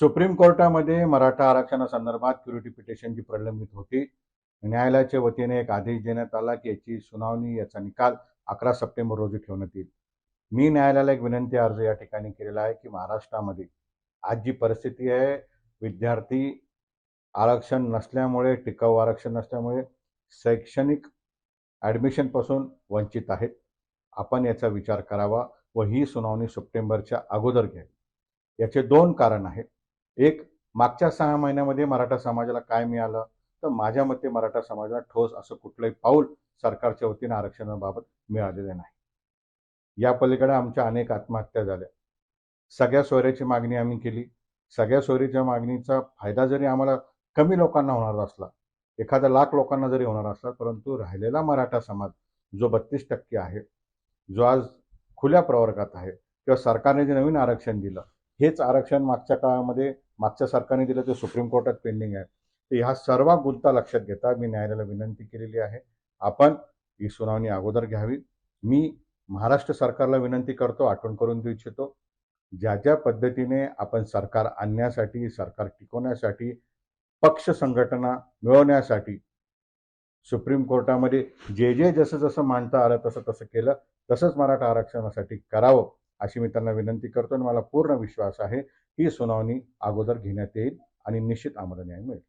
Supreme कोर्टामध्ये मराठा आरक्षणासंदर्भात क्युरिटी petition जी प्रलंबित होती. न्यायालयाच्या वतीने एक आदेश देण्यात आला की याची सुनावणी याचा निकाल अकरा सप्टेंबर रोजी ठेवण्यात येईल. मी न्यायालयाला एक विनंती अर्ज या ठिकाणी केलेला आहे की महाराष्ट्रामध्ये आज जी परिस्थिती आहे विद्यार्थी आरक्षण नसल्यामुळे टिकाऊ आरक्षण नसल्यामुळे शैक्षणिक ॲडमिशनपासून वंचित आहेत. आपण याचा विचार करावा व ही सुनावणी सप्टेंबरच्या अगोदर घ्यावी. याचे दोन कारण आहेत. एक मागच्या सहा महिन्यामध्ये मराठा समाजाला काय मिळालं? तर माझ्या मते मराठा समाजाला ठोस असं कुठलंही पाऊल सरकारच्या वतीनं आरक्षणाबाबत मिळालेलं नाही. या पलीकडे आमच्या अनेक आत्महत्या झाल्या. सगळ्या सोयऱ्याची मागणी आम्ही केली. सगळ्या सोयरीच्या मागणीचा फायदा जरी आम्हाला कमी लोकांना होणार असला एखाद्या लाख लोकांना जरी होणार असला परंतु राहिलेला मराठा समाज जो बत्तीस टक्के आहे जो आज खुल्या प्रवर्गात आहे किंवा सरकारने जे नवीन आरक्षण दिलं हेच आरक्षण मागच्या काळामध्ये मागच्या सरकारने दिलं ते सुप्रीम कोर्टात पेंडिंग आहे. तर ह्या सर्व गुंता लक्षात घेता मी न्यायालयाला विनंती केलेली आहे. आपण ही सुनावणी अगोदर घ्यावी. मी महाराष्ट्र सरकारला विनंती करतो आठवण करून देऊ इच्छितो ज्या ज्या पद्धतीने आपण सरकार आणण्यासाठी सरकार टिकवण्यासाठी पक्ष संघटना मिळवण्यासाठी सुप्रीम कोर्टामध्ये जे जे जसं जसं मांडता आलं तसं तसं केलं तसंच मराठा आरक्षणासाठी करावं. अशी मी त्यांना विनंती करतो आणि मला पूर्ण विश्वास आहे ही सुनावणी अगोदर घेण्यात येईल आणि निश्चित आम्हाला न्याय मिळेल.